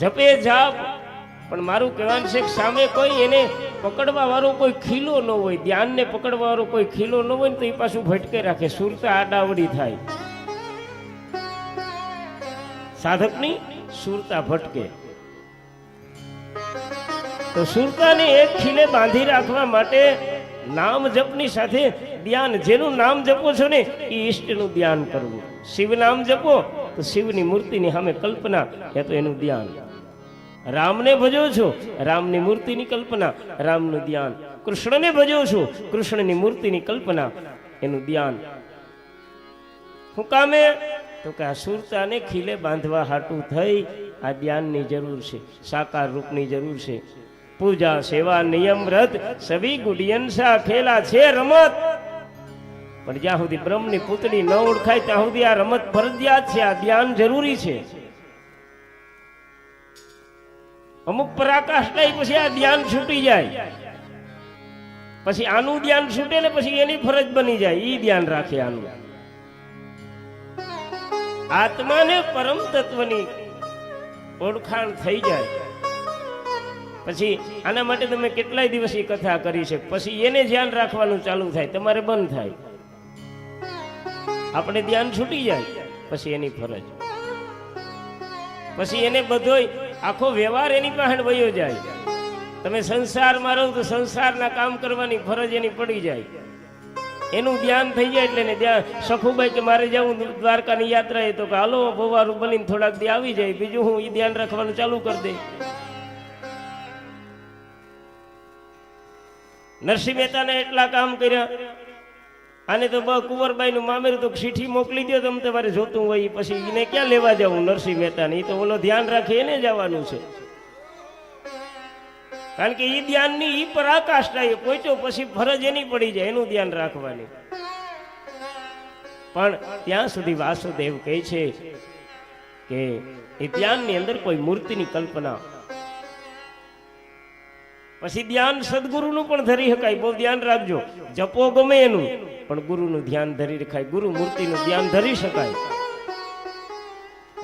જપે જાપ. પણ મારું કહેવાનું છે કે સામે કોઈ એને પકડવા વાળો કોઈ ખીલો ન હોય, ધ્યાનને પકડવા વાળો કોઈ ખીલો ન હોય ને તો એ પાછું ભટકે રાખે, સુરતા આડાવડી થાય. સાધકની સુરતા ભટકે. તો સુરતાને એક ખીલે બાંધી રાખવા માટે નામ જપની સાથે ધ્યાન, જેનું નામ જપો છો ને, એ ઈષ્ટનું ધ્યાન કરવું. શિવ નામ જપો, તો શિવની મૂર્તિની સામે કલ્પના, એ તો એનું ધ્યાન. રામને ભજો છો? રામની મૂર્તિની કલ્પના, રામનું ધ્યાન. કૃષ્ણને ભજો છો? કૃષ્ણની મૂર્તિની કલ્પના, એનું ધ્યાન. શું કામે? તો કે આ સુરતાને ખીલે બાંધવા હાટું થઈ. આ ધ્યાનની જરૂર છે, સાકાર રૂપની જરૂર છે. પૂજા, સેવા, નિયમ, વ્રત, સભી ગુડિયનસા ખેલા, છે, રમત. પણ જ્યાં સુધી બ્રહ્મની પૂતળી ન ઓળખાય, ત્યાં સુધી આ રમત ફરજિયાત છે, આ ધ્યાન જરૂરી છે. અમુક પ્રકાશ લઈ પછી આ ધ્યાન છૂટી જાય. પછી આનું ધ્યાન છૂટે ને પછી એની ફરજ બની જાય. એ ધ્યાન રાખે આનું. આત્માને પરમ તત્વની ઓળખાણ થઈ જાય. પછી આના માટે તમે કેટલાય દિવસ એ કથા કરી છે. પછી એને ધ્યાન રાખવાનું ચાલુ થાય. તમારે બંધ થાય. આપણે ધ્યાન છૂટી જાય. પછી એની ફરજ. પછી એને બધોય આખો વ્યવહાર એની પાસે વયો જાય. તમે સંસારમાં રહો તો સંસારના કામ કરવાની ફરજ એની પડી જાય. એનું ધ્યાન થઈ જાય એટલે ને ત્યાં સખુભાઈ કે મારે જવું દ્વારકાની યાત્રા એ તો કે હાલો, ભવારું બનીને થોડાક દી આવી જાય, બીજું હું એ ધ્યાન રાખવાનું ચાલુ કરી દે. નરસિંહ મહેતાને એટલા કામ કર્યા. આને તો કુંવરબાઈ નું મામેરું તો ચીઠી મોકલી દો તમે તમારે જોતું હોય, પછી એને ક્યાં લેવા જવું નરસિંહ મહેતાને? એ તો ઓલો ધ્યાન રાખી, એને જવાનું છે. કારણ કે એ ધ્યાનની, ઈ પરાકાશ થાય પહોંચ્યો પછી ફરજ એની પડી જાય, એનું ધ્યાન રાખવાની. પણ ત્યાં સુધી વાસુદેવ કહે છે કે એ ધ્યાનની અંદર કોઈ મૂર્તિની કલ્પના. પછી ધ્યાન સદગુરુનું પણ ધરી શકાય, બહુ ધ્યાન રાખજો. જપો ગમે એનું. પણ ગુરુનું ધ્યાન ધરી રખાય, ગુરુ મૂર્તિનું ધ્યાન ધરી શકાય.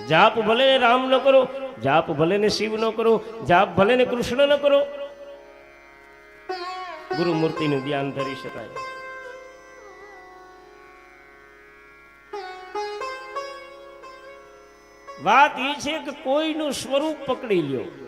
જાપ ભલે ને રામ ન કરો, જાપ ભલે ને શિવ ન કરો, જાપ ભલે ને કૃષ્ણ ન કરો. ગુરુ મૂર્તિનું ધ્યાન ધરી શકાય. વાત એ છે કે કોઈનું સ્વરૂપ પકડી લ્યો.